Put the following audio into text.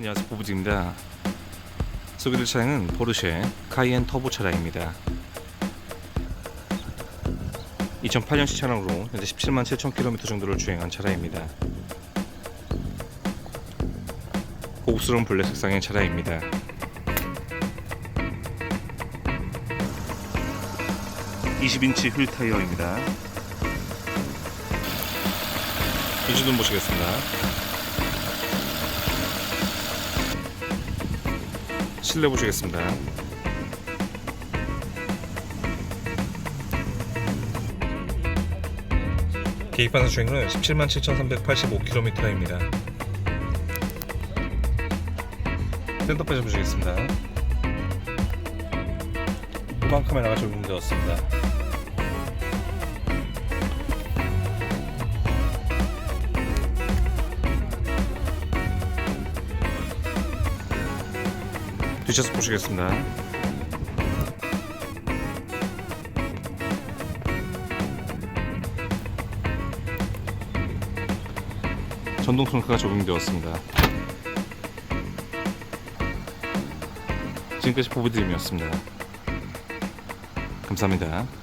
안녕하세요. 보부지입니다. 소개될 차량은 포르쉐 카이엔 터보 차량입니다. 2008년식 차량으로 현재 17만 7천 킬로미터 정도를 주행한 차량입니다. 고급스러운 블랙 색상의 차량입니다. 20인치 휠 타이어입니다. 인지도 보시겠습니다 실내 보시겠습니다. 계기판사 주행거리는 17만 7,385km입니다. 센터페이지 보시겠습니다. 후방 카메라가 적용되었습니다. 뒷좌석 보시겠습니다. 전동 트렁크가 적용되었습니다. 지금까지 보부드림이었습니다. 감사합니다.